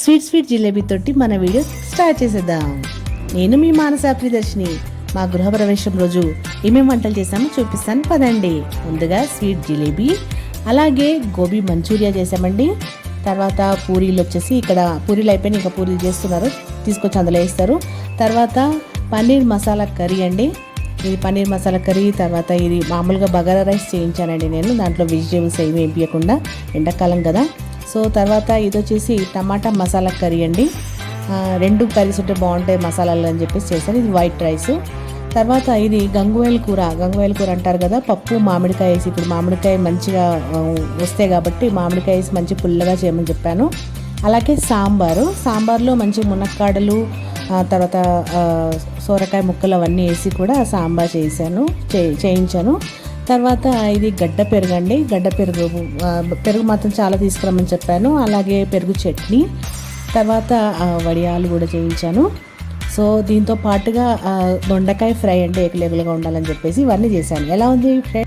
Sweet sweet jalebi తోటి మన video start చేసేద్దాం. నేను మీ మానస ప్రియదర్శిని మా గృహప్రవేశం రోజు ఏమేమి వంటలు చేసామో చూపిస్తాను. పదండి. ముందుగా స్వీట్ జిలేబీ అలాగే గోబీ మంచూరియా చేసామండి తర్వాత పూరీలు వచ్చేసి ఇక్కడ పూరీలు అయిపోయిన ఇంకా పూరీలు చేస్తున్నారు. తీసుకొచ్చి అందులో వేస్తారు. తర్వాత పన్నీర్ మసాలా కర్రీ అండి. ఇది పన్నీర్ మసాలా కర్రీ తర్వాత ఇది మామూలుగా బగారా రైస్ చేయించానండి నేను. దాంట్లో వెజిటేబుల్స్ ఏమి వేయకుండా ఎండాకాలం కదా. సో తర్వాత ఇది వచ్చేసి టమాటా మసాలా కర్రీ అండి. రెండు కర్రీస్ ఉంటే బాగుంటాయి మసాలాలు అని చెప్పేసి చేశాను ఇది వైట్ రైస్ తర్వాత ఇది గంగువేల కూర. గంగువేల కూర అంటారు కదా పప్పు మామిడికాయ వేసి ఇప్పుడు మామిడికాయ మంచిగా వస్తాయి కాబట్టి మామిడికాయ వేసి మంచి పుల్లగా చేయమని చెప్పాను. అలాగే సాంబారు. సాంబార్లో మంచి మునక్కాడలు తర్వాత సోరకాయ ముక్కలు అవన్నీ వేసి కూడా సాంబార్ చేశాను చే చేయించాను. తర్వాత ఇది గడ్డ పెరుగు అండి. గడ్డ పెరుగు పెరుగు మాత్రం చాలా తీసుకురమ్మని చెప్పాను. అలాగే పెరుగు చట్నీ తర్వాత వడియాలు కూడా చేయించాను. సో దీంతో పాటుగా దొండకాయ ఫ్రై అంటే ఏకలేగులుగా ఉండాలని చెప్పేసి ఇవన్నీ చేశాను. ఎలా ఉంది ఫ్రై